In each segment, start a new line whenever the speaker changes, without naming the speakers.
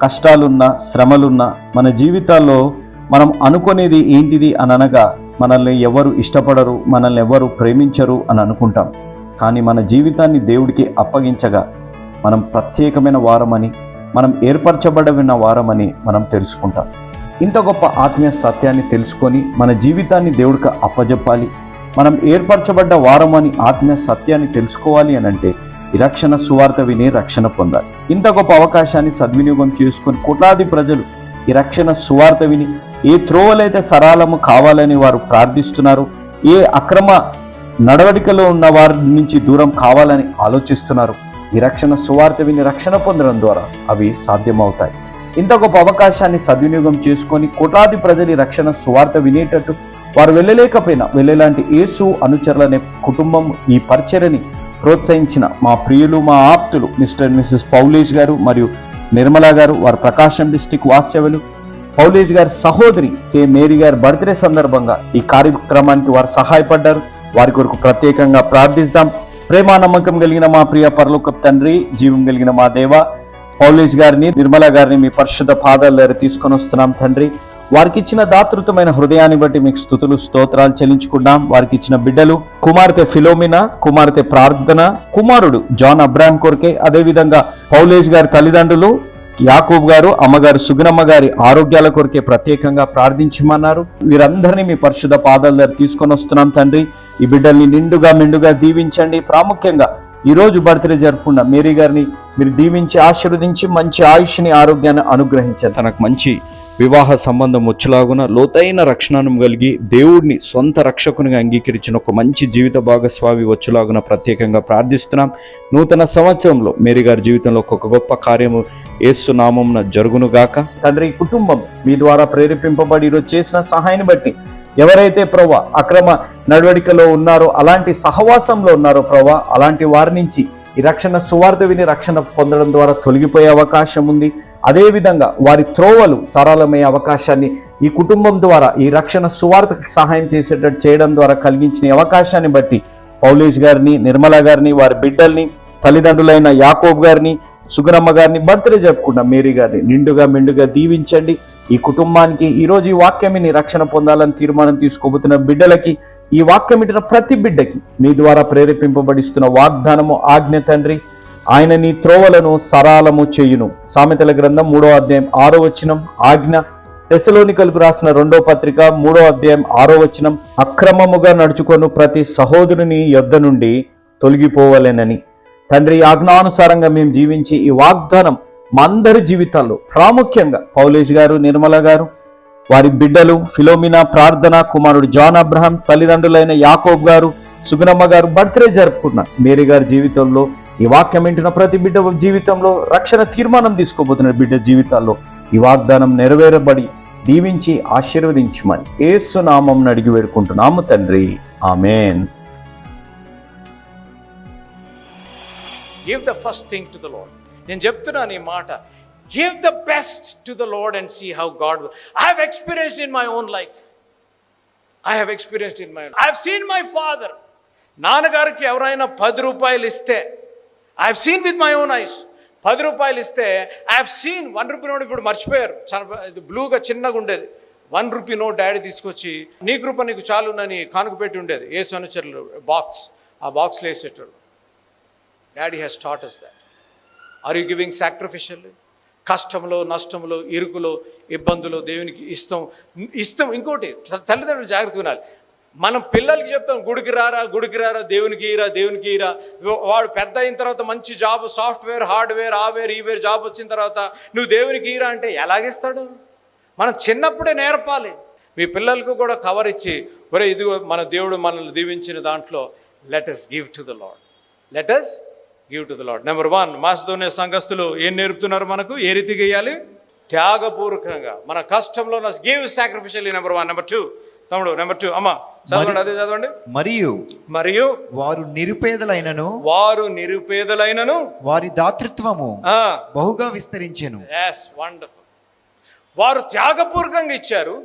కష్టాలున్నా శ్రమలున్నా మన జీవితాల్లో మనం అనుకునేది ఏంటిది అని అనగా మనల్ని ఎవరు ఇష్టపడరు మనల్ని ఎవరు ప్రేమించరు అని అనుకుంటాం. కానీ మన జీవితాన్ని దేవుడికి అప్పగించగా మనం ప్రత్యేకమైన వారమని మనం ఏర్పరచబడిన వారమని మనం తెలుసుకుంటాం. ఇంత గొప్ప ఆత్మీయ సత్యాన్ని తెలుసుకొని మన జీవితాన్ని దేవుడికి అప్పజెప్పాలి. మనం ఏర్పరచబడ్డ వారమని ఆత్మీయ సత్యాన్ని తెలుసుకోవాలి అని అంటే రక్షణ సువార్త విని రక్షణ పొందాలి. ఇంత గొప్ప అవకాశాన్ని సద్వినియోగం చేసుకొని కోట్లాది ప్రజలు ఈ రక్షణ సువార్త విని ఏ త్రోవలైతే సరాలము కావాలని వారు ప్రార్థిస్తున్నారు ఏ అక్రమ నడవడికలో ఉన్న వారి నుంచి దూరం కావాలని ఆలోచిస్తున్నారు ఈ రక్షణ సువార్త విని రక్షణ పొందడం ద్వారా అవి సాధ్యమవుతాయి. ఇంత గొప్ప అవకాశాన్ని సద్వినియోగం చేసుకొని కోటాది ప్రజలు రక్షణ సువార్త వినేటట్టు వారు వెళ్ళలేకపోయినా వెళ్ళేలాంటి ఏసు అనుచరులనే కుటుంబం ఈ పరిచర్ని ప్రోత్సహించిన మా ప్రియులు మా ఆప్తులు మిస్టర్ అండ్ మిస్సెస్ పౌలేష్ గారు మరియు నిర్మలా గారు వారు ప్రకాశం డిస్టిక్ వాస్యవులు పౌలేష్ గారి సహోదరి కె. మేరీ గారి బర్త్డే సందర్భంగా ఈ కార్యక్రమానికి వారు సహాయపడ్డారు. వారి కొరకు ప్రత్యేకంగా ప్రార్థిస్తాం. ప్రేమ నమ్మకం కలిగిన మా ప్రియ పరలోక తండ్రి జీవం కలిగిన మా దేవ. పౌలేష్ గారిని నిర్మలా గారిని మీ పరిశుద్ధ పాదాల దగ్గర తీసుకొని వస్తున్నాం తండ్రి. వారికి ఇచ్చిన దాతృతమైన హృదయాన్ని బట్టి మీకు స్థుతులు స్తోత్రాలు చెల్లించుకుంటాం. వారికి ఇచ్చిన బిడ్డలు కుమార్తె ఫిలోమినా కుమార్తె ప్రార్థన కుమారుడు జాన్ అబ్రాహం కొరకే. అదేవిధంగా పౌలేష్ గారి తల్లిదండ్రులు యాకూబ్ గారు అమ్మగారు సుగుణమ్మ గారి ఆరోగ్యాల కొరకే ప్రత్యేకంగా ప్రార్థించమన్నారు. వీరందరినీ మీ పరిశుద్ధ పాదాల దగ్గర తీసుకొని వస్తున్నాం తండ్రి. ఈ బిడ్డల్ని నిండుగా మెండుగా దీవించండి. ప్రాముఖ్యంగా ఈ రోజు బర్త్డే జరుపుకున్న మేరీ గారిని మీరు దీవించి ఆశీర్వదించి మంచి ఆయుష్ని ఆరోగ్యాన్ని అనుగ్రహించారు తనకు మంచి వివాహ సంబంధం వచ్చేలాగున లోతైన రక్షణను కలిగి దేవుడిని సొంత రక్షకునిగా అంగీకరించిన ఒక మంచి జీవిత భాగస్వామి వచ్చేలాగున ప్రత్యేకంగా ప్రార్థిస్తున్నాం. నూతన సంవత్సరంలో మేరీ గారి జీవితంలో ఒక గొప్ప కార్యము ఏసునామంన జరుగునుగాక తండ్రి కుటుంబం మీ ద్వారా ప్రేరేపింపబడి ఈరోజు చేసిన సహాయాన్ని బట్టి ఎవరైతే ప్రభా అక్రమ నడవడికలో ఉన్నారో అలాంటి సహవాసంలో ఉన్నారో ప్రభా అలాంటి వారి నుంచి ఈ రక్షణ సువార్త విని రక్షణ పొందడం ద్వారా తొలగిపోయే అవకాశం ఉంది. అదేవిధంగా వారి త్రోవలు సరళమయ్యే అవకాశాన్ని ఈ కుటుంబం ద్వారా ఈ రక్షణ సువార్తకి సహాయం చేసేటట్టు చేయడం ద్వారా కలిగించిన అవకాశాన్ని బట్టి పౌలేష్ గారిని నిర్మల గారిని వారి బిడ్డల్ని తల్లిదండ్రులైన యాకోబ్ గారిని సుగరమ్మ గారిని బర్త్డే జరుపుకున్న మేరీ గారిని నిండుగా మెండుగా దీవించండి. ఈ కుటుంబానికి ఈ రోజు ఈ రక్షణ పొందాలని తీర్మానం తీసుకోబోతున్న బిడ్డలకి ఈ వాక్యం ఇట్టిన ప్రతి బిడ్డకి మీ ద్వారా ప్రేరేపింపబడిస్తున్న వాగ్దానము ఆజ్ఞ తండ్రి. ఆయన నీ త్రోవలను సరాలము చేయును. సామెతల గ్రంథం మూడో అధ్యాయం ఆరో వచనం ఆజ్ఞ. తెసలోనికలకు రాసిన రెండో పత్రిక మూడో అధ్యాయం ఆరో వచనం అక్రమముగా నడుచుకొను ప్రతి సహోదరుని యొద్ద నుండి తొలగిపోవలేనని. తండ్రి ఆజ్ఞానుసారంగా మేము జీవించి ఈ వాగ్దానం మా అందరి జీవితాల్లో ప్రాముఖ్యంగా పౌలేష్ గారు నిర్మల గారు వారి బిడ్డలు ఫిలోమినా ప్రార్థన కుమారుడు జాన్ అబ్రహం తల్లిదండ్రులైన యాకోబ్ గారు సుగుణమ్మ గారు బర్త్డే జరుపుకున్న మేరీ గారి జీవితంలో ఈ వాక్యం వింటున్న ప్రతి బిడ్డ జీవితంలో రక్షణ తీర్మానం తీసుకోబోతున్న బిడ్డ జీవితాల్లో ఈ వాగ్దానం నెరవేరబడి దీవించి ఆశీర్వదించమని ఏసు నామం అడిగి వేడుకుంటున్నాము తండ్రి. Amen.
Give the first thing to the Lord నేను చెప్తున్నాను ఈ మాట. Give the best to the Lord and see how God I have experienced in my own life I have experienced in my I have seen my father నాన్నగారికి ఎవరైనా పది రూపాయలు ఇస్తే I have seen with my own eyes పది రూపాయలు ఇస్తే I have seen one rupee note ఇప్పుడు మర్చిపోయారు. చాలా ఇది బ్లూగా చిన్నగా ఉండేది. వన్ రూపీ నోట్ డాడీ తీసుకొచ్చి నీ కృప నీకు చాలు నని కానుక పెట్టి ఉండేది. ఏ అనుచరులు బాక్స్ ఆ బాక్స్లో వేసేటోళ్ళు. Daddy has taught us that are you giving sacrificial కష్టంలో నష్టంలో ఇరుకులో ఇబ్బందులు దేవునికి ఇస్తాం ఇస్తాం ఇంకోటి తల్లిదండ్రులు జాగ్రత్త వినాలి మనం పిల్లలకి చెప్తాం గుడికి రారా గుడికి రారా దేవునికి ఈరా దేవునికి ఈరా. వాడు పెద్ద అయిన తర్వాత మంచి జాబ్ సాఫ్ట్వేర్ హార్డ్వేర్ ఆ వేర్ ఈ వేర్ జాబ్ వచ్చిన తర్వాత నువ్వు దేవునికి ఈరా అంటే ఎలాగిస్తాడు? మనం చిన్నప్పుడే నేర్పాలి. మీ పిల్లలకు కూడా కవర్ ఇచ్చి ఒరే ఇదిగో మన దేవుడు మనల్ని దీవించిన దాంట్లో let give to the Lord let's give to the Lord number one మాసదోనే సంఘస్థులు ఏం నేర్పుతున్నారు మనకు? ఏ రీతిగా ఇవ్వాలి త్యాగపూర్వకంగా. మన కష్టంలో give sacrificial number one number two తమ్ముడు నెంబర్ టూ అమ్మ చదవండి అదే చదవండి.
మరియు
మరియు
వారు నిరుపేదలైనను
వారు నిరుపేదలైనను
వారి దాతృత్వము బహుగా విస్తరించెను.
ఎస్ వండర్ఫుల్ వారు త్యాగపూర్వకంగా ఇచ్చారు.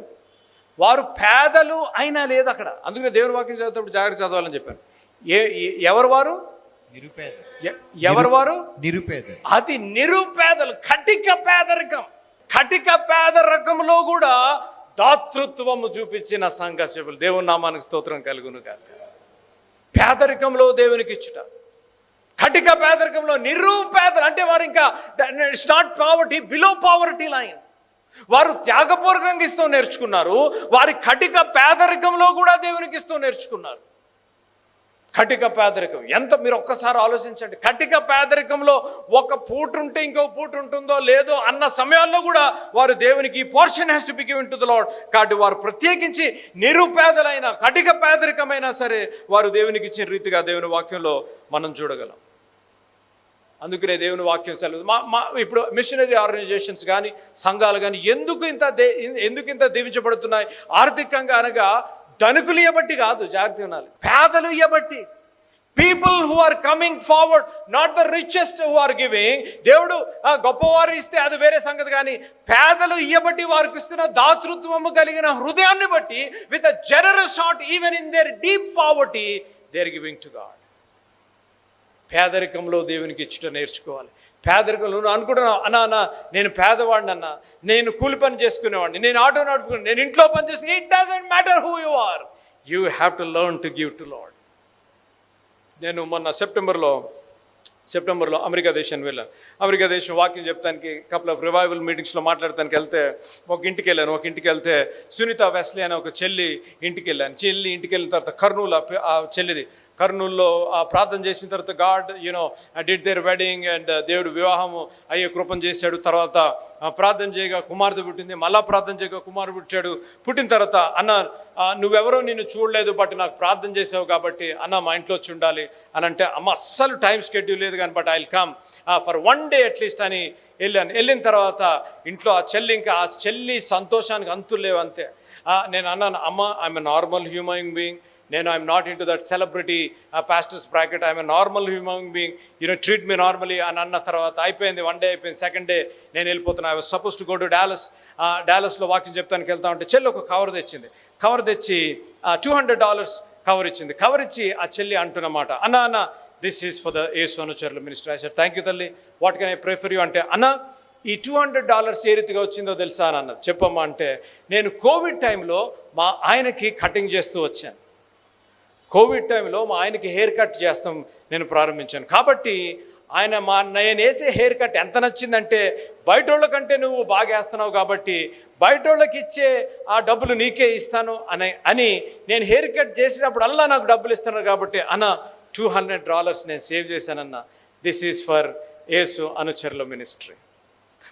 వారు పేదలు అయినా లేదు అక్కడ. అందుకనే దేవుని వాక్యం చదివేటప్పుడు జాగ్రత్త చదవాలని చెప్పాను. ఏ- ఎవరు వారు?
నిరుపేద
ఎవరు వారు?
నిరుపేద
అది నిరుపేదలు. కటిక పేదరికం. కటిక పేదరికంలో కూడా దాతృత్వము చూపించిన సంఘ సభ్యులు. దేవుని నామానికి స్తోత్రం కలుగును కాక పేదరికంలో దేవునికి ఇచ్చుట. కటిక పేదరికంలో నిరుపేదలు. అంటే వారు ఇంకా it's not poverty below poverty line వారు త్యాగపూర్వకంగా ఇస్తూ నేర్చుకున్నారు. వారి కటిక పేదరికంలో కూడా దేవునికి ఇస్తూ నేర్చుకున్నారు. కటిక పేదరికం. ఎంత మీరు ఒక్కసారి ఆలోచించండి. కటిక పేదరికంలో ఒక పూట ఉంటే ఇంకో పూట ఉంటుందో లేదో అన్న సమయాల్లో కూడా వారు దేవునికి portion has to be given to the Lord కాబట్టి వారు ప్రత్యేకించి నిరుపేదలైన కటిక పేదరికమైనా సరే వారు దేవునికి ఇచ్చిన రీతిగా దేవుని వాక్యంలో మనం చూడగలం. అందుకనే దేవుని వాక్యం సెలవు. మా మా ఇప్పుడు మిషనరీ ఆర్గనైజేషన్స్ కానీ సంఘాలు కానీ ఎందుకు ఇంత దే ఎందుకు ఇంత దీవించబడుతున్నాయి? ఆర్థికంగా అనగా ధనుకులు ఇవ్వబట్టి కాదు జాగ్రత్త వినాలి పేదలు ఇవ్వబట్టి people who are coming forward not the richest who are giving దేవుడు గొప్పవారు ఇస్తే అది వేరే సంగతి కానీ పేదలు ఇయ్యబట్టి వారికి ఇస్తున్న దాతృత్వము కలిగిన హృదయాన్ని బట్టి with a generous heart even in their deep poverty their giving to God పేదరికంలో దేవునికి ఇచ్చుట నేర్చుకోవాలి. పేదరికంలో నువ్వు అనుకుంటున్నావు అన్నా అన్న నేను పేదవాడిని అన్న నేను కూలి పని చేసుకునేవాడిని నేను ఆటో నడుపుకునే నేను ఇంట్లో పని చేసుకుని it doesn't matter who you are you have to learn to give to Lord నేను మొన్న సెప్టెంబర్లో సెప్టెంబర్లో అమెరికా దేశాన్ని వెళ్ళాను. అమెరికా దేశం వాక్యం చెప్తానికి కపుల్ ఆఫ్ రివైవల్ మీటింగ్స్లో మాట్లాడటానికి వెళ్తే ఒక ఇంటికి వెళ్ళాను. ఒక ఇంటికి వెళ్తే సునీత వెస్లీ అనే ఒక చెల్లి ఇంటికి వెళ్ళాను. చెల్లి ఇంటికి వెళ్ళిన తర్వాత కర్నూలు ఆ చెల్లిది కర్నూల్లో ఆ ప్రార్థన చేసిన తర్వాత God you know did their wedding and దేవుడు వివాహము అయ్యే కృపం చేశాడు. తర్వాత ప్రార్థన చేయగా కుమార్తె పుట్టింది మళ్ళా ప్రార్థన చేయగా కుమారుడు పుట్టాడు. పుట్టిన తర్వాత అన్న నువ్వెవరో నిన్ను చూడలేదు బట్ నాకు ప్రార్థన చేసావు కాబట్టి అన్న మా ఇంట్లో వచ్చి ఉండాలి. అని అంటే అమ్మ అస్సలు టైం స్కెడ్యూల్ లేదు కానీ but I come for one day at least అని వెళ్ళాను. వెళ్ళిన తర్వాత ఇంట్లో ఆ చెల్లి ఇంకా ఆ చెల్లి సంతోషానికి అంతులు లేవు అంతే. నేను అన్నాను అమ్మ ఐఎమ్ నార్మల్ హ్యూమన్ బీయింగ్ నేను I'm not into that celebrity pastors bracket I'm normal human being you know treat me normally అని అన్న తర్వాత అయిపోయింది వన్ డే అయిపోయింది సెకండ్ డే నేను వెళ్ళిపోతున్నా. I was suppose to go to Dallas డాలస్లో walking చెప్తానికి వెళ్తా ఉంటే చెల్లి ఒక కవర్ తెచ్చింది. కవర్ తెచ్చి టూ హండ్రెడ్ డాలర్స్ కవర్ ఇచ్చింది. కవర్ ఇచ్చి ఆ చెల్లి అంటున్నమాట అన్న అన్న this is for the A సోనుచర్ల minister I sir thank you తల్లి. What can I prefer you అంటే అన్న ఈ టూ హండ్రెడ్ డాలర్స్ ఏ రీతిగా వచ్చిందో తెలుసా? అని అన్నది. చెప్పమ్మా అంటే నేను కోవిడ్ టైంలో మా ఆయనకి కటింగ్ చేస్తూ వచ్చాను. కోవిడ్ టైంలో మా ఆయనకి హెయిర్ కట్ చేస్తాం నేను ప్రారంభించాను. కాబట్టి ఆయన మా నేను వేసే హెయిర్ కట్ ఎంత నచ్చిందంటే బయట వాళ్ళకంటే నువ్వు బాగా వేస్తున్నావు కాబట్టి బయట వాళ్ళకి ఇచ్చే ఆ డబ్బులు నీకే ఇస్తాను అని అని నేను హెయిర్ కట్ చేసినప్పుడల్లా నాకు డబ్బులు ఇస్తున్నారు కాబట్టి అన్న టూ హండ్రెడ్ డాలర్స్ నేను సేవ్ చేశానన్న. దిస్ ఈజ్ ఫర్ ఏసు అనుచరుల మినిస్ట్రీ.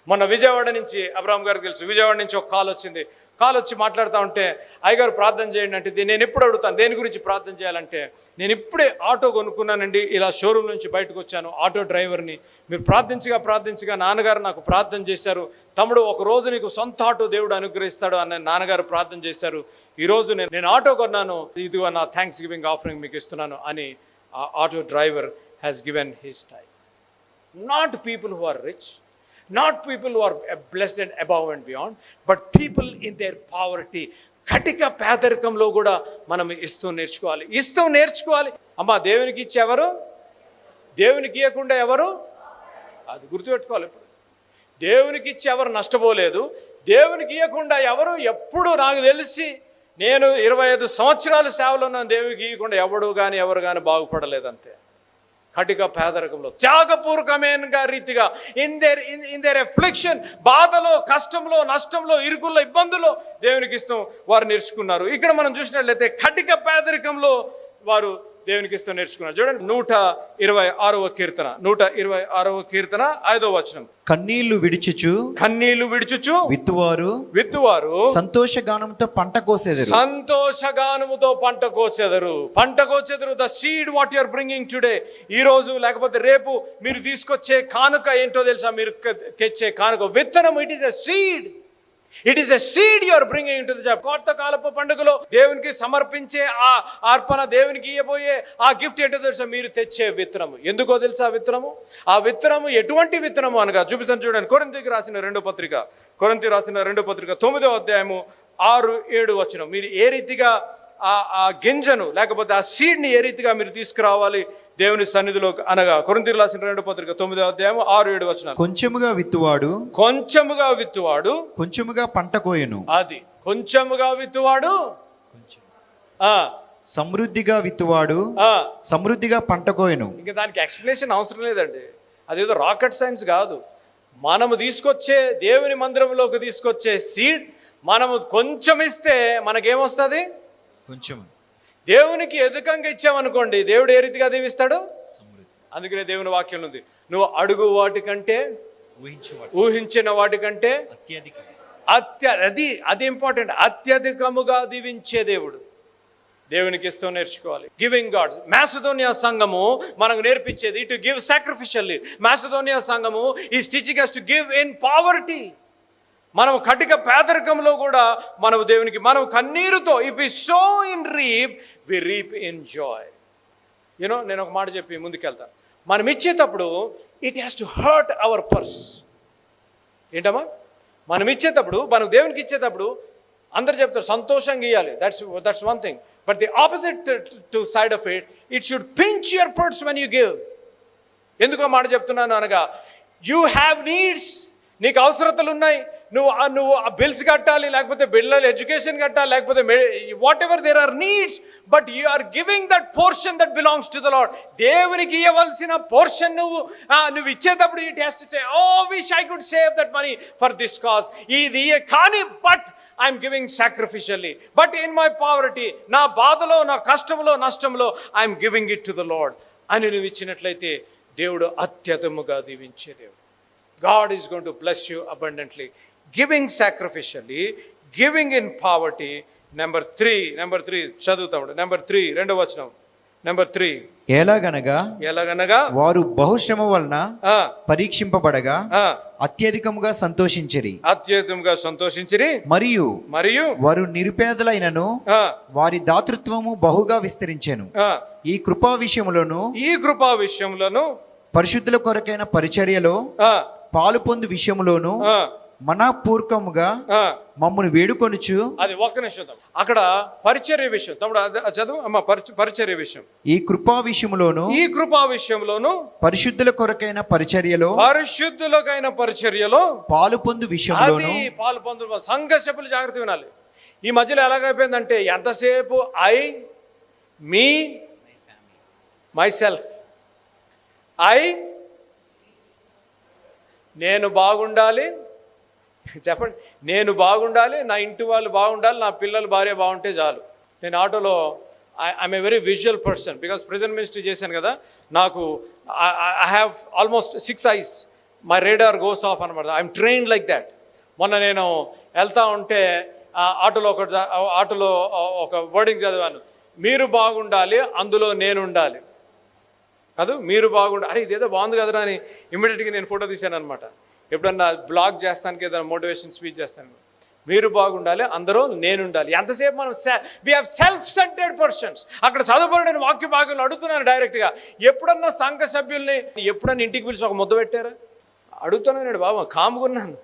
మొన్న విజయవాడ నుంచి అబ్రామ్ గారికి తెలుసు విజయవాడ నుంచి ఒక కాల్ వచ్చింది. కాల్ వచ్చి మాట్లాడుతూ ఉంటే అయ్యగారు ప్రార్థన చేయండి అంటే నేను ఎప్పుడు అడుగుతాను దేని గురించి ప్రార్థన చేయాలంటే నేను ఇప్పుడే ఆటో కొనుక్కున్నానండి ఇలా షోరూమ్ నుంచి బయటకు వచ్చాను ఆటో డ్రైవర్ని. మీరు ప్రార్థించగా ప్రార్థించగా నాన్నగారు నాకు ప్రార్థన చేశారు. తమ్ముడు ఒక రోజు నీకు సొంత ఆటో దేవుడు అనుగ్రహిస్తాడు అని నాన్నగారు ప్రార్థన చేశారు. ఈరోజు నేను నేను ఆటో కొన్నాను ఇదిగో నా థ్యాంక్స్ గివింగ్ ఆఫరింగ్ మీకు ఇస్తున్నాను అని ఆ auto driver has given his type not people who are rich not people are blessed and above and beyond but people in their poverty కటిక పేదరికంలో కూడా మనం ఇస్తూ నేర్చుకోవాలి. ఇస్తూ నేర్చుకోవాలి. అమ్మా దేవునికి ఇచ్చి ఎవరు? దేవునికి ఇవ్వకుండా ఎవరు? అది గుర్తుపెట్టుకోవాలి ఇప్పుడు. దేవునికి ఇచ్చి ఎవరు నష్టపోలేదు? దేవునికి ఇవ్వకుండా ఎవరు? ఎప్పుడు నాకు తెలిసి నేను ఇరవై ఐదు సంవత్సరాలు సేవలో ఉన్నాను. దేవునికి ఇవ్వకుండా ఎవడు కానీ ఎవరు కానీ బాగుపడలేదు హటిక కటిక పేదరికంలో త్యాగపూర్వకమైన రీతిగా in their in their affliction బాధలో కష్టంలో నష్టంలో ఇరుకుల్లో ఇబ్బందుల్లో దేవునికి ఇస్తాం వారు నేర్చుకున్నారు. ఇక్కడ మనం చూసినట్లయితే కటిక పేదరికంలో వారు దేవునికి ఇస్తూ నేర్చుకున్నారు చూడండి నూట ఇరవై ఆరవ కీర్తన. నూట ఇరవై ఆరవ కీర్తన ఐదో వచనం.
కన్నీళ్ళు విడిచుచు
కన్నీళ్ళు విడుచుచు
విత్తువారు
విత్తువారు
సంతోషగానంతో పంట కోసేదరు.
సంతోషగానముతో పంట కోచెదరు పంట కోచెదరు the seed what you are bringing today ఈ రోజు లేకపోతే రేపు మీరు తీసుకొచ్చే కానుక ఏంటో తెలుసా? మీరు తెచ్చే కానుక. విత్తనం it is a seed it is a seed your bringing to the job కొత్త కాలపు పండుగలో దేవునికి సమర్పించే ఆ అర్పణ దేవునికి ఇవ్వబోయే ఆ గిఫ్ట్ ఏంటో తెలుసా మీరు తెచ్చే విత్తనము ఎందుకో తెలుసా ఆ విత్తనము ఆ విత్తనము ఎటువంటి విత్తనము అనగా చూపిస్తాను చూడండి కొరంతికి రాసిన రెండో పత్రిక కొరంతి రాసిన రెండో పత్రిక తొమ్మిదో అధ్యాయము ఆరు ఏడు వచ్చిన మీరు ఏ రీతిగా ఆ ఆ గింజను లేకపోతే ఆ సీడ్ని ఏ రీతిగా మీరు తీసుకురావాలి? దేవుని సన్నిధిలో అనగా కొరింతికి రాసిన రెండో పత్రిక తొమ్మిదో అధ్యాయము ఆరు ఏడు వచ్చిన
కొంచెముగా విత్తువాడు
కొంచెముగా విత్తువాడు
కొంచెముగా పంట కోయను.
అది కొంచెముగా విత్తువాడు ఆ,
సమృద్ధిగా విత్తువాడు
ఆ,
సమృద్ధిగా పంట కోయను.
ఇంకా దానికి ఎక్స్ప్లెనేషన్ అవసరం లేదండి. అదేదో రాకెట్ సైన్స్ కాదు. మనము తీసుకొచ్చే దేవుని మందిరంలోకి తీసుకొచ్చే సీడ్ మనము కొంచెం ఇస్తే మనకేమొస్తుంది?
కొంచెం
దేవునికి ఎదుకంగా ఇచ్చామనుకోండి దేవుడు ఏ రీతిగా దీవిస్తాడు? అందుకనే దేవుని వాక్యం ఉంది నువ్వు అడుగు వాటికంటే ఊహించిన వాటికంటే
అత్యధిక.
అత్య అది అది ఇంపార్టెంట్ అత్యధికముగా దీవించే దేవుడు. దేవునికి ఇస్తూ నేర్చుకోవాలి. గివింగ్ గాడ్స్ మ్యాసదోనియా సంఘము మనకు నేర్పించేది టు గివ్ సాక్రిఫిషియల్లీ మ్యాసదోనియా సంఘము ఈ stitching to give in poverty మనం కటిక పేదరికంలో కూడా మనం దేవునికి మనం కన్నీరుతో if we sow in reap we reap in joy you know నేను ఒక మాట చెప్పి ముందుకెళ్తా. మనం ఇచ్చేటప్పుడు it has to hurt our purse ఏంటమ్మా? మనం ఇచ్చేటప్పుడు మనం దేవునికి ఇచ్చేటప్పుడు అందరు చెప్తారు సంతోషంగా ఇవ్వాలి that's that's one thing but the opposite to side of it it should pinch your purse when you give ఎందుకు మాట చెప్తున్నాను అనగా యూ హ్యావ్ నీడ్స్ నీకు అవసరతలు ఉన్నాయి నువ్వు ఆ- నువ్వు బిల్స్ కట్టాలి లేకపోతే బిడ్డలు ఎడ్యుకేషన్ కట్టాలి లేకపోతే whatever there are needs but you are giving that portion that belongs to the Lord దేవునికి ఇవ్వవలసిన పోర్షన్ నువ్వు నువ్వు ఇచ్చేటప్పుడు ఈ టెస్ట్ చే ఓ wish I could save that money for this cause ఇది కానీ but I'm giving sacrificially but in my poverty నా బాధలో నా కష్టంలో నష్టంలో I'm giving it to the Lord అని నువ్వు ఇచ్చినట్లయితే దేవుడు అత్యధముగా దీవించే దేవుడు. God is gonna to bless you abundantly giving sacrificially giving in poverty number three number three చదువుతాడు నెంబర్ త్రీ రెండో వచనం. నెంబర్ త్రీ
ఎలాగనగా?
ఎలాగనగా?
వారు బహుశ్రమ వలన పరీక్షింపబడగా
ఆ,
అత్యధికముగా సంతోషించిరి.
అత్యధికంగా సంతోషించిరి.
మరియు
మరియు
వారు నిరుపేదలైనను వారి దాతృత్వము బహుగా విస్తరించెను. ఈ కృపా విషయములోను
ఈ కృపా విషయంలోను
పరిశుద్ధుల కొరకైన పరిచర్యలో పాలు పొందు విషయములోను మనపూర్వకముగా
ఆ,
మమ్మను వేడుకొనుచు
అది ఒక్క నిమిషం. అక్కడ పరిచర్య విషయం. తమ్ముడు చదువు అమ్మ పరిచ- పరిచర్య విషయం.
ఈ కృపా విషయములోను
ఈ కృపా విషయంలోను
పరిశుద్ధుల కొరకైన పరిచర్యలో
పరిశుద్ధులకైన పరిచర్యలో
పాలు పొందు
అది పాలు పొందు సంఘ సభ్యులు జాగ్రత్త వినాలి. ఈ మధ్యలో ఎలాగైపోయిందంటే ఎంతసేపు I me myself I నేను బాగుండాలి చెప్పండి. నేను బాగుండాలి నా ఇంటి వాళ్ళు బాగుండాలి నా పిల్లలు భార్య బాగుంటే చాలు. నేను ఆటోలో I'm a very visual person because present ministry చేశాను కదా. నాకు I have almost six eyes my radar goes off అనమాట ఐఎమ్ ట్రైన్ లైక్ దాట్ మొన్న నేను వెళ్తా ఉంటే ఆటోలో ఒక ఆటోలో ఒక వర్డింగ్ చదివాను. మీరు బాగుండాలి అందులో నేను ఉండాలి. కాదు మీరు బాగుండాలి అరే ఇదేదో బాగుంది కదరా అని ఇమ్మీడియట్గా నేను ఫోటో తీశాను అనమాట ఎప్పుడన్నా బ్లాగ్ చేస్తానికి ఏదైనా మోటివేషన్ స్పీచ్ చేస్తాను మీరు బాగుండాలి అందరూ నేను ఉండాలి ఎంతసేపు మనం we have self centred persons అక్కడ చదువుబడిన వాక్య భాగంలో అడుగుతున్నాను డైరెక్ట్గా. ఎప్పుడన్నా సంఘ సభ్యుల్ని ఎప్పుడన్నా ఇంటికి పిలిచి ఒక ముద్ద పెట్టారా? అడుగుతున్నాను బాబు కాముకున్నాను.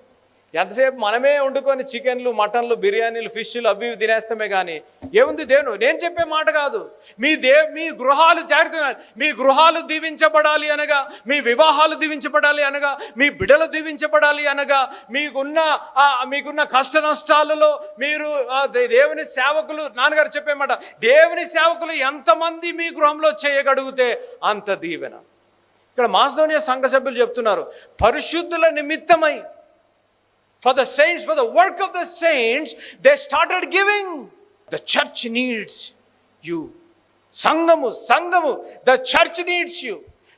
ఎంతసేపు మనమే వండుకొని చికెన్లు మటన్లు బిర్యానీలు ఫిష్లు అవి ఇవి తినేస్తామే కానీ ఏముంది దేవుడు? నేను చెప్పే మాట కాదు. మీ దే మీ గృహాలు జాగ్రత్త మీ గృహాలు దీవించబడాలి అనగా మీ వివాహాలు దీవించబడాలి అనగా మీ బిడలు దీవించబడాలి అనగా మీకున్న మీకున్న కష్ట నష్టాలలో మీరు దే- దేవుని సేవకులు నాన్నగారు చెప్పే మాట దేవుని సేవకులు ఎంతమంది మీ గృహంలో చేయగలిగితే అంత దీవెన. ఇక్కడ మాస్దోనియా సంఘ సభ్యులు చెప్తున్నారు పరిశుద్ధుల నిమిత్తమై for the saints, for the work of the saints, they started giving. The church needs you. సంఘము సంఘము ద చర్చ్ నీడ్స్ యూ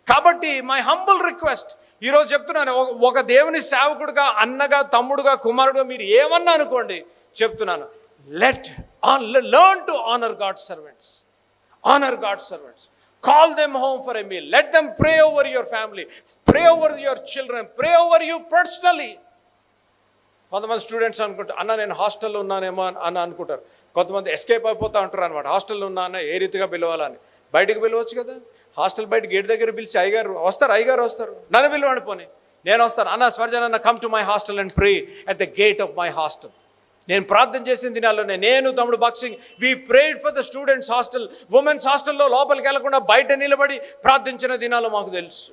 కాబట్టి మై హంబుల్ రిక్వెస్ట్ ఈరోజు చెప్తున్నాను ఒక- దేవుని సేవకుడుగా అన్నగా తమ్ముడుగా కుమారుడుగా మీరు ఏమన్నా అనుకోండి చెప్తున్నాను. Let on learn to honour God servants honour God servants call them home for a meal let them pray over your family pray over your children pray over you personally కొంతమంది స్టూడెంట్స్ అనుకుంటారు అన్న నేను హాస్టల్లో ఉన్నానేమో అని అనుకుంటారు. కొంతమంది escape అయిపోతా ఉంటారు అనమాట హాస్టల్లో ఉన్నా ఏ రీతిగా పిలవాలని? బయటకు పిలవచ్చు కదా. హాస్టల్ బయట గేట్ దగ్గర పిలిచి అయ్యగారు వస్తారు అయ్యగారు వస్తారు. నన్ను పిలవండి పోనీ. నేను వస్తాను. అన్న స్వర్జన్ అన్న come to my hostel and pray at the gate of my hostel నేను ప్రార్థన చేసిన దినాల్లోనే నేను తమ్ముడు boxing we prayed for the students hostel women's హాస్టల్లో లోపలికి వెళ్ళకుండా బయట నిలబడి ప్రార్థించిన దినాలు మాకు తెలుసు.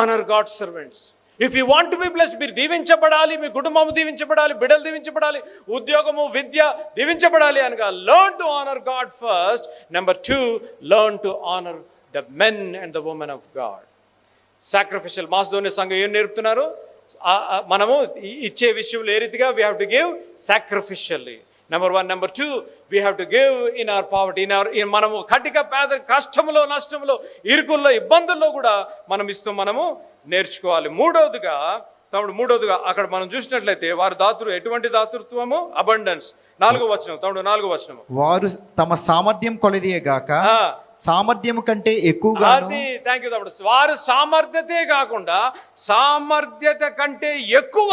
Honour God servants if you want be bless మీరు దీవించబడాలి మీ కుటుంబం దీవించబడాలి బిడ్డలు దీవించబడాలి ఉద్యోగము విద్య దీవించబడాలి అనగా learn to honour God first number two learn to honour the men and the women of God sacrificial Macedonia సంఘం ఏం నేర్పుతున్నారు మనము ఇచ్చే విషయంలో ఏ రీతిగా we have to give sacrificially number one number two we have to give in our poverty in our మనము కటిక పేద కష్టంలో నష్టంలో ఇరుకుల్లో ఇబ్బందుల్లో కూడా మనం ఇస్తూ మనము నేర్చుకోవాలి. మూడవదిగా తమ్ముడు మూడవదిగా అక్కడ మనం చూసినట్లయితే వారి దాతృ ఎటువంటి దాతృత్వము? అబండెన్స్ నాలుగో వచనం తమ్ముడు నాలుగో వచనము.
వారు తమ సామర్థ్యం కొలదియే గాక
ఆ.
సామర్థ్యము కంటే ఎక్కువగా
అది థ్యాంక్ యూ తమ్ముడు. వారు సామర్థ్యతే కాకుండా సామర్థ్యత కంటే ఎక్కువ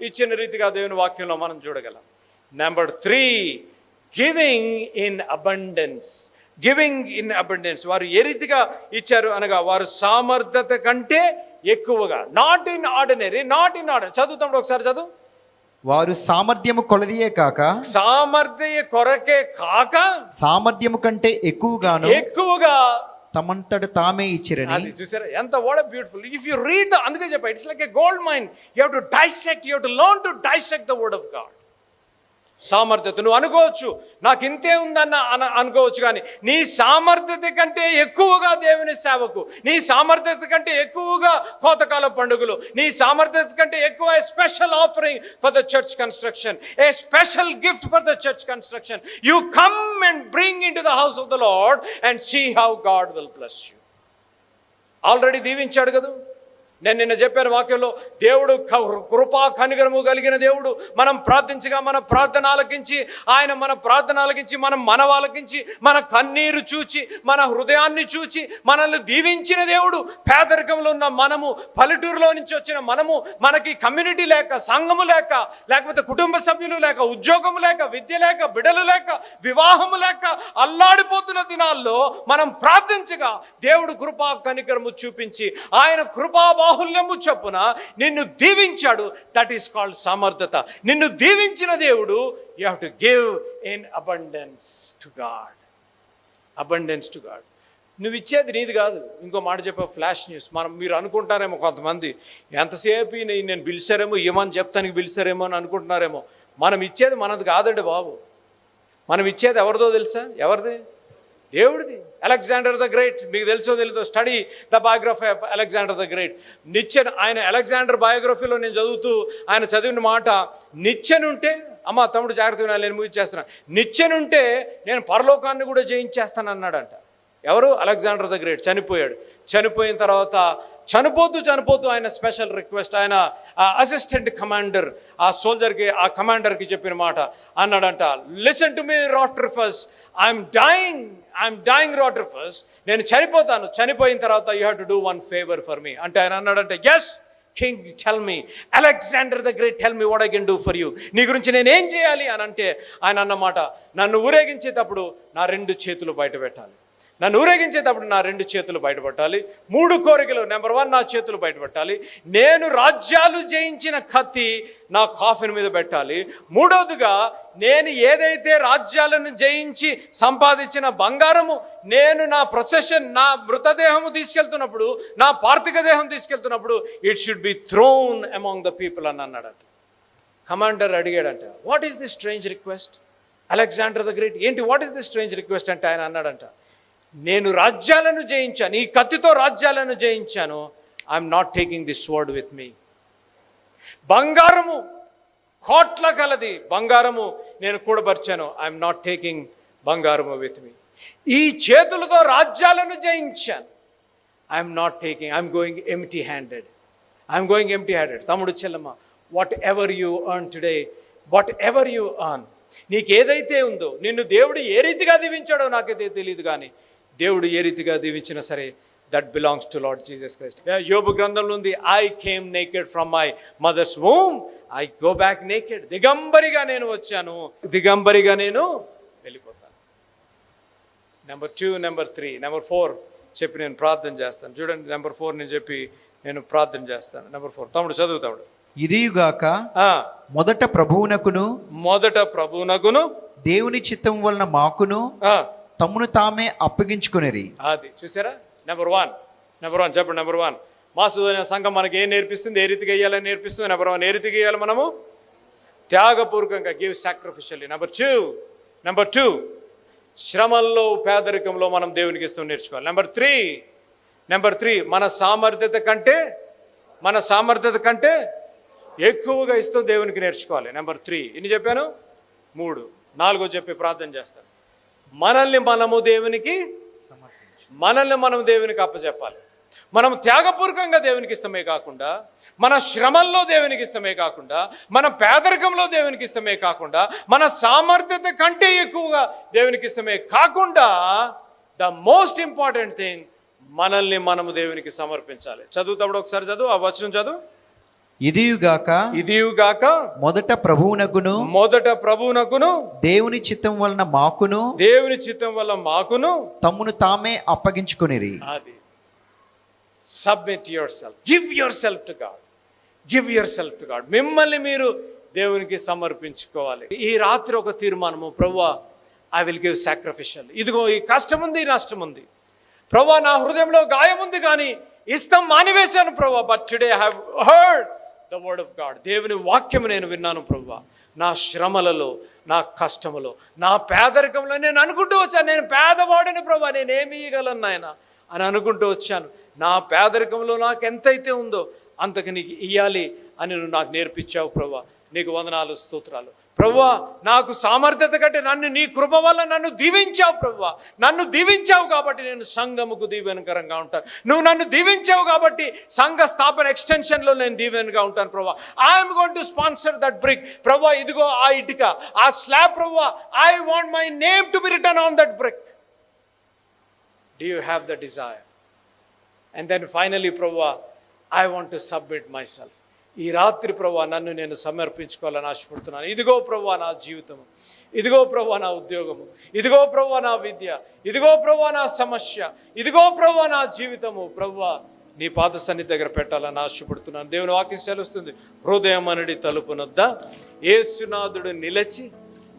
ఇచ్చిన రీతిగా దేవుని వాక్యంలో మనం చూడగలం. Number three giving in abundance giving in abundance వారు ఏ రీతిగా ఇచ్చారు అనగా వారు సామర్థ్యత కంటే ఎక్కువగా. Not in ordinary not in ordinary చదువుతాడు ఒకసారి చదువు.
వారు సామర్థ్యము కొలదియే కాక
సామర్థ్య కొరకే కాక
సామర్థ్యము కంటే ఎక్కువగాను
ఎక్కువగా
తమంతట తామే ఇచ్చిరని
అది చూసారా? ఎంత what beautiful if you read the అందుకే చెప్పా it's like a gold mine you have to dissect you have to learn to dissect the word of God సామర్థ్యత. నువ్వు అనుకోవచ్చు నాకు ఇంతే ఉందన్న అనుకోవచ్చు కానీ నీ సామర్థ్యత కంటే ఎక్కువగా దేవుని సేవకు నీ సామర్థ్యత కంటే ఎక్కువగా కోతకాల పండుగలు నీ సామర్థ్యత కంటే ఎక్కువ special offering for the church construction a special gift for the church construction you come and bring in to the house of the Lord and see how God will bless you already దీవించాడు కదా? నేను నిన్న చెప్పాను వాక్యంలో దేవుడు కృపా కనిగరము కలిగిన దేవుడు. మనం ప్రార్థించగా మన ప్రార్థన ఆలకించి ఆయన మన ప్రార్థన ఆలకించి మనం మనవాలకించి మన కన్నీరు చూచి మన హృదయాన్ని చూచి మనల్ని దీవించిన దేవుడు. పేదరికంలో ఉన్న మనము పల్లెటూరులో నుంచి వచ్చిన మనము మనకి కమ్యూనిటీ లేక సంఘము లేక లేకపోతే కుటుంబ సభ్యులు లేక ఉద్యోగం లేక విద్య లేక బిడలు లేక వివాహము లేక అల్లాడిపోతున్న దినాల్లో మనం ప్రార్థించగా దేవుడు కృపా కనికరము చూపించి ఆయన కృపా బాహుల్యము చొప్పున నిన్ను దీవించాడు. దట్ ఈస్ కాల్డ్ సమర్థత. నిన్ను దీవించిన దేవుడు you have to give in abundance to God abundance to God నువ్వు ఇచ్చేది నీది కాదు. ఇంకో మాట చెప్పే ఫ్లాష్ న్యూస్ మనం మీరు అనుకుంటారేమో కొంతమంది. ఎంతసేపు నేను పిలిచారేమో ఏమని చెప్తానికి పిలిచారేమో అని అనుకుంటున్నారేమో. మనం ఇచ్చేది మనది కాదండి బాబు. మనం ఇచ్చేది ఎవరిదో తెలుసా? ఎవరిది? దేవుడిది అలెగ్జాండర్ ద గ్రేట్ మీకు తెలుసో తెలీదో? Study the biography of Alexander the Great నిచ్చెన ఆయన అలెగ్జాండర్ బయోగ్రఫీలో నేను చదువుతూ ఆయన చదివిన మాట నిచ్చెనుంటే అమ్మ తమ్ముడు జాగ్రత్త వినాలి నేను ముగించేస్తున్నా నిచ్చెనుంటే నేను పరలోకాన్ని కూడా జయించేస్తాను అన్నాడంట ఎవరు? అలెగ్జాండర్ ద గ్రేట్ చనిపోయాడు. చనిపోయిన తర్వాత చనిపోతూ చనిపోతూ ఆయన స్పెషల్ రిక్వెస్ట్ ఆయన అసిస్టెంట్ కమాండర్ ఆ సోల్జర్కి ఆ కమాండర్కి చెప్పిన మాట అన్నాడంట. లిసన్ టు మీ రాఫ్టర్ రాట్రిఫస్ ఐఎమ్ డైయింగ్ ఐఎమ్ డైయింగ్ రాట్రిఫస్ నేను చనిపోతాను. చనిపోయిన తర్వాత you have to do one favour for me అంటే ఆయన అన్నాడంటే yes king tell me Alexander the Great tell me what I can do for you నీ గురించి నేనేం చేయాలి? అని అంటే ఆయన అన్నమాట నన్ను ఊరేగించేటప్పుడు నా రెండు చేతులు బయట పెట్టాలి. నన్ను ఊరేగించేటప్పుడు నా రెండు చేతులు బయటపట్టాలి. మూడు కోరికలు. నెంబర్ వన్ నా చేతులు బయటపట్టాలి. నేను రాజ్యాలు జయించిన కత్తి నా కాఫిన్ మీద పెట్టాలి. మూడవదిగా నేను ఏదైతే రాజ్యాలను జయించి సంపాదించిన బంగారము నేను నా ప్రొసెషన్ నా మృతదేహము తీసుకెళ్తున్నప్పుడు నా పార్థిక దేహం తీసుకెళ్తున్నప్పుడు it should be thrown among the people అని అన్నాడట. Commander అడిగాడంట what is the strange request Alexander the Great ఏంటి what is the strange request అంటే ఆయన అన్నాడంట నేను రాజ్యాలను జయించాను ఈ కత్తితో రాజ్యాలను జయించాను. I'm not taking this word with me బంగారము కోట్ల కలది బంగారము నేను కూడబర్చాను. ఐఎమ్ నాట్ టేకింగ్ బంగారము విత్ మీ ఈ చేతులతో రాజ్యాలను జయించాను. I'm not taking I'm going empty handed I'm going empty handed తమ్ముడు చెల్లమ్మ whatever you earn today whatever you earn నీకు ఏదైతే ఉందో నిన్ను దేవుడు ఏ రీతిగా దీవించాడో నాకైతే తెలియదు కానీ దేవుడు ఏ రీతిగా దీవించినా సరే that belongs to Lord Jesus Christ యోబు గ్రంథంలో ఉంది I came naked from my mother's home I go back naked దిగంబరిగా నేను వచ్చాను. దిగంబరిగా నేను వెళ్ళిపోతాను. Number two number three number four చెప్పి నేను ప్రార్థన చేస్తాను. చూడండి నెంబర్ ఫోర్ నేను చెప్పి నేను ప్రార్థన చేస్తాను. నెంబర్ ఫోర్ తమ్ముడు చదువు తమ్ముడు.
ఇదియుగాక
ఆ,
మొదట ప్రభువునకును
మొదట ప్రభునకును
దేవుని చిత్తం వలన మాకును తమ్ముని తామే అప్పగించుకొనిరి
అది చూసారా? నెంబర్ వన్ నెంబర్ వన్ చెప్పండి నెంబర్ వన్ మా సంఘం మనకి ఏం నేర్పిస్తుంది? ఏ రీతిగా వేయాలని నేర్పిస్తుంది? నెంబర్ వన్ ఏ రీతిగా వేయాలి మనము? త్యాగపూర్వకంగా give sacrificially number two number two శ్రమల్లో పేదరికంలో మనం దేవునికి ఇస్తూ నేర్చుకోవాలి. నెంబర్ త్రీ నెంబర్ త్రీ మన సామర్థ్యత కంటే మన సామర్థ్యత కంటే ఎక్కువగా ఇస్తూ దేవునికి నేర్చుకోవాలి. నెంబర్ త్రీ ఎన్ని చెప్పాను? మూడు. నాలుగో చెప్పి ప్రార్థన చేస్తాను. మనల్ని మనము దేవునికి మనల్ని మనం దేవునికి అప్పచెప్పాలి. మనం త్యాగపూర్వకంగా దేవునికి ఇష్టమే కాకుండా మన శ్రమల్లో దేవునికి ఇష్టమే కాకుండా మన పేదరికంలో దేవునికి ఇష్టమే కాకుండా మన సామర్థ్యత కంటే ఎక్కువగా దేవునికి ఇష్టమే కాకుండా ద మోస్ట్ ఇంపార్టెంట్ థింగ్ మనల్ని మనము దేవునికి సమర్పించాలి. చదువుతాడు ఒకసారి చదువు ఆ వచనం చదువు.
ఇదియుగాక
ఇదిగాక
మొదట ప్రభువునకును
మొదట ప్రభువునకును
దేవుని చిత్తం వలన మాకును
దేవుని చిత్తం వల్ల మాకును
తమ్మును తామే అప్పగించుకొనిరి.
అది. Submit yourself give yourself to God give yourself to God మిమ్మల్ని మీరు దేవునికి సమర్పించుకోవాలి. ఈ రాత్రి ఒక తీర్మానము. ప్రవ్వా ఐ విల్ గివ్ సాక్రిఫిషియల్ ఇదిగో ఈ కష్టం ఉంది నష్టం ఉంది ప్రవ్వా నా హృదయంలో గాయం ఉంది కానీ ఇష్టం మానివేశాను ప్రవ్వా but today I have heard the word of God దేవుని వాక్యం నేను విన్నాను ప్రభు నా శ్రమలలో నా కష్టములో నా పేదరికంలో నేను అనుకుంటూ వచ్చాను. నేను పేదవాడిని ప్రభా నేనేమి ఇవ్వగలను నాయన? అని అనుకుంటూ వచ్చాను. నా పేదరికంలో నాకు ఎంతైతే ఉందో అంతకు నీకు ఇయ్యాలి అని నువ్వు నాకు నేర్పించావు ప్రభా నీకు వందనాలు స్తోత్రాలు. ప్రవ్వా నాకు సామర్థ్యత కంటే నన్ను నీ కృప వల్ల నన్ను దీవించావు ప్రవ్వా. నన్ను దీవించావు కాబట్టి నేను సంఘముకు దీవెనకరంగా ఉంటాను. నువ్వు నన్ను దీవించావు కాబట్టి సంఘ స్థాపన ఎక్స్టెన్షన్లో నేను దీవెనగా ఉంటాను ప్రవ్వా. I'm going to sponsor that brick ప్రవ్వా ఇదిగో ఆ ఇటుక. ఆ స్లాబ్ ప్రవ్వా I want my name to be return on that brick do you have the desire and then finally ప్రవ్వా I want to submit myself ఈ రాత్రి ప్రభు నన్ను నేను సమర్పించుకోవాలని ఆశపడుతున్నాను. ఇదిగో ప్రభు నా జీవితము. ఇదిగో ప్రభు నా ఉద్యోగము. ఇదిగో ప్రభు నా విద్య. ఇదిగో ప్రభు నా సమస్య. ఇదిగో ప్రభు నా జీవితము. ప్రభు నీ పాద సన్నిధి దగ్గర పెట్టాలని ఆశపడుతున్నాను. దేవుని వాక్యం సెలవుస్తుంది. హృదయం అనడి తలుపునొద్ద ఏసునాథుడు నిలిచి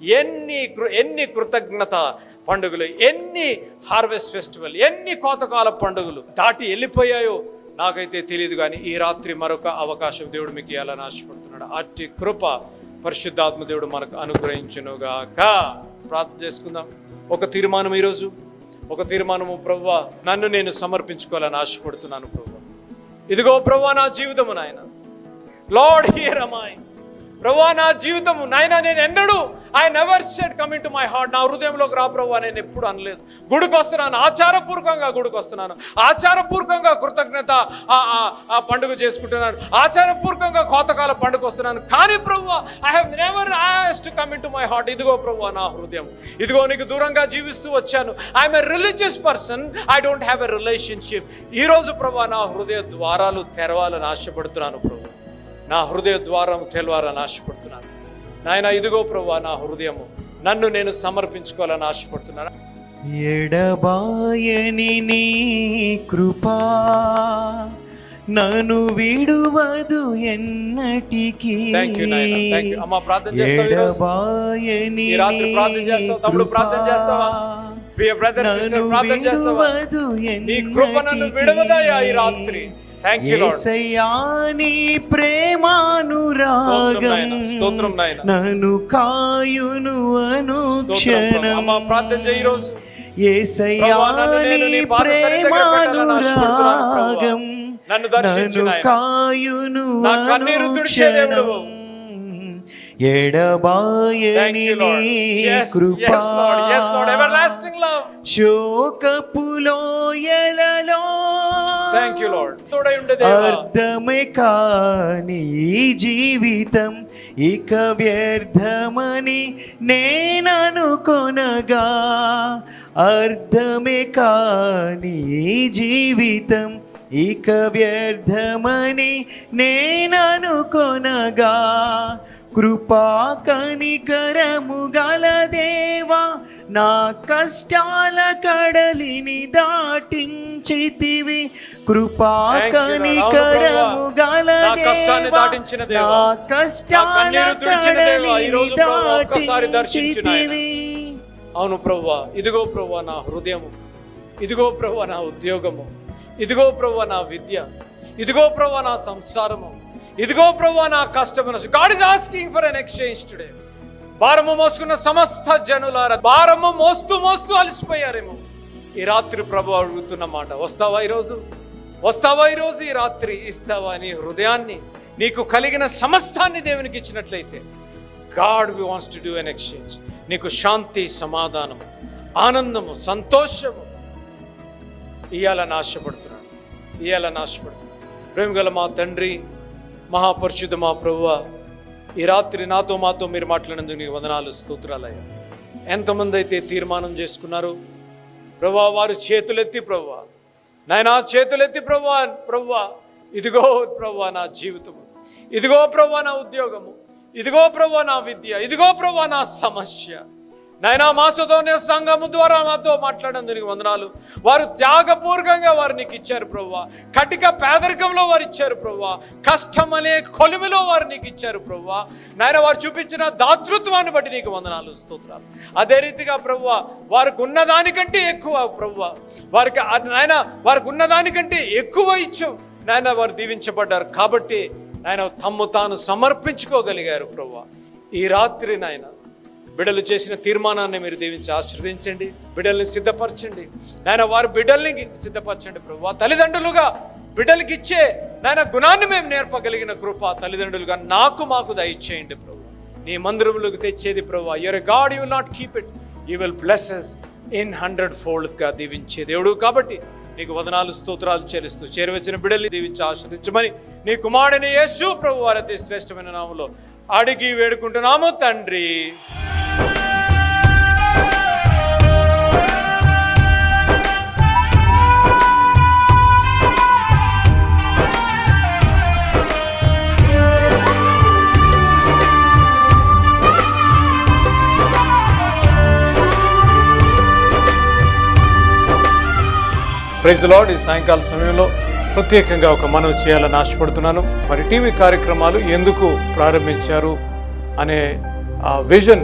ఎన్ని కృ- ఎన్ని కృతజ్ఞత పండుగలు ఎన్ని హార్వెస్ట్ ఫెస్టివల్ ఎన్ని కోతకాల పండుగలు దాటి వెళ్ళిపోయాయో నాకైతే తెలియదు కానీ ఈ రాత్రి మరొక అవకాశం దేవుడు మీకు ఇవ్వాలని ఆశపడుతున్నాడు. అట్టి కృప పరిశుద్ధాత్మ దేవుడు మనకు అనుగ్రహించునుగాక. ప్రార్థన చేసుకుందాం. ఒక తీర్మానం ఈరోజు. ఒక తీర్మానము ప్రవ్వ నన్ను నేను సమర్పించుకోవాలని ఆశపడుతున్నాను ప్రవ్వా. ఇదిగో ప్రవ్వ నా జీవితము నాయన లార్డ్ హియర్ అమాయ్ ప్రభా నా జీవితం నాయన నేను ఎన్నడూ I never set coming to my heart నా హృదయంలోకి రా ప్రభా నేను ఎప్పుడు అనలేదు. గుడికి వస్తున్నాను ఆచారపూర్వకంగా గుడికి వస్తున్నాను. ఆచారపూర్వకంగా కృతజ్ఞత ఆ- ఆ- ఆ పండుగ చేసుకుంటున్నాను. ఆచారపూర్వకంగా కోతకాల పండుగ వస్తున్నాను. కానీ ప్రభు I have never as to coming to my heart ఇదిగో ప్రభు నా హృదయం. ఇదిగో నీకు దూరంగా జీవిస్తూ వచ్చాను. I'm a religious person I don't have a relationship ఈరోజు ప్రభు నా హృదయ ద్వారాలు తెరవాలని ఆశపడుతున్నాను ప్రభు. నా హృదయ ద్వారం తెలవాలని ఆశపడుతున్నాను. నాయన ఇదిగో ప్రభు నా హృదయము. నన్ను నేను సమర్పించుకోవాలని ఆశపడుతున్నాను.
ఎడబాయని నీ కృపా నన్ను విడువదు ఎన్నటికీ. ఎడబాయని
ఈ రాత్రి ప్రార్థన చేస్తావా? తమ్ముడు ప్రార్థన చేస్తావా? ప్రియ బ్రదర్ సిస్టర్ ప్రార్థన చేస్తావా? నీ కృప నన్ను విడవదయా ఈ రాత్రి?
నీ ప్రేమానురాగం
స్తోత్రం నాయన.
నన్ను కాయును అనుక్షణం.
ప్రార్థన చేయి ఈరోజు.
ఏసయ్యా
ప్రభా, నన్ను.
ప్రేమానురాగం
దర్శించు.
కాయును
నా కన్నీరు తుడిచే you,
ఎడబాయని కృపా. శోకపులోయలలో
తోడై ఉండే దేవా.
అర్థమే కాని ఈ జీవితం ఇక వ్యర్థమని నేననుకొనగా అర్థమే కాని ఈ జీవితం ఇక వ్యర్థమని నేననుకొనగా కృపా కనికరము గల దేవా నా కష్టాల కడలిని దాటించితివి కృపా కనికరము. గల
నా కష్టాన్ని దాటించిన దేవా.
నా
నా
కష్టాల
కన్నీరు తుడిచిన దేవా. ఈ రోజు
కడలిని
ప్రభువా ఒక్కసారి దర్శించు నాయనా.
దాటించితివి.
అవును ప్రభువా ఇదిగో ప్రభువా నా హృదయము ఇదిగో ప్రభువా నా ఉద్యోగము ఇదిగో ప్రభువా నా విద్య ఇదిగో ప్రభువా నా సంసారము ఇదిగో ప్రభువా నా కష్టమైన God is asking for an exchange today భారము మోసుకున్న సమస్త జనులార భారము మోస్తూ మోస్తూ అలసిపోయారేమో. ఈ రాత్రి ప్రభు అడుగుతున్న మాట వస్తావా ఈరోజు? వస్తావా ఈరోజు? ఈ రాత్రి ఇస్తావా నీ హృదయాన్ని? నీకు కలిగిన సమస్తాన్ని దేవునికి ఇచ్చినట్లయితే God we wants to do an exchange నీకు శాంతి సమాధానము ఆనందము సంతోషము. ఇయ్యాలని ఆశపడుతున్నాను ఇయ్యాలని ఆశపడుతున్నాను ప్రేమ గల మా తండ్రి మహాపరిశుద్ధ మా ప్రభువ ఈ రాత్రి నాతో మాతో మీరు మాట్లాడినందుకు నీకు వందనాలు స్తోత్రాలయ్యా. ఎంతమంది అయితే తీర్మానం చేసుకున్నారు ప్రభా వారు చేతులెత్తి ప్రభా నాయనా చేతులెత్తి ప్రభా ప్రభా ఇదిగో ప్రభా నా జీవితము. ఇదిగో ప్రభా నా ఉద్యోగము. ఇదిగో ప్రభా నా విద్య. ఇదిగో ప్రభా నా సమస్య. నాయనా మాసతోనే సంఘము ద్వారా మాతో మాట్లాడినందుకు వందనాలు. వారు త్యాగపూర్వకంగా వారు నీకు ఇచ్చారు ప్రవ్వా. కటిక పేదరికంలో వారు ఇచ్చారు ప్రవ్వా. కష్టం అనే కొలిమిలో వారు నీకు ఇచ్చారు ప్రవ్వా. నాయన వారు చూపించిన దాతృత్వాన్ని బట్టి నీకు వందనాలు స్తోత్రాలు. అదే రీతిగా ప్రవ్వా వారికి ఉన్నదానికంటే ఎక్కువ ప్రవ్వా. వారికి నాయన వారికి ఉన్నదానికంటే ఎక్కువ ఇచ్చాం. నాయన వారు దీవించబడ్డారు కాబట్టి నాయన తమ్ము తాను సమర్పించుకోగలిగారు ప్రవ్వా. ఈ రాత్రి నాయన బిడ్డలు చేసిన తీర్మానాన్ని మీరు దీవించి ఆశీర్వదించండి. బిడ్డల్ని సిద్ధపరచండి. నాయన వారి బిడ్డల్ని సిద్ధపరచండి ప్రభు. తల్లిదండ్రులుగా బిడ్డలకి ఇచ్చే నాయన గుణాన్ని మేము నేర్పగలిగిన కృప తల్లిదండ్రులుగా నాకు మాకు దయచేయండి ప్రభు. నీ మందిరములకు తెచ్చేది ప్రభు. Your God you not keep it you will blesses in hundred ఫోల్డ్గా దీవించే దేవుడు. కాబట్టి నీకు వదనాలు స్తోత్రాలు చెల్లిస్తూ చేరువచ్చిన బిడ్డల్ని దీవించి ఆశ్రదించమని నీ కుమారుని యేసు ప్రభు వారి శ్రేష్టమైన నామంలో అడిగి వేడుకుంటున్నాము తండ్రి. ప్రైజ్ లాడ్ ఈ సాయంకాల సమయంలో ప్రత్యేకంగా ఒక మనవి చేయాలని ఆశపడుతున్నాను. మరి టీవీ కార్యక్రమాలు ఎందుకు ప్రారంభించారు అనే ఆ విజన్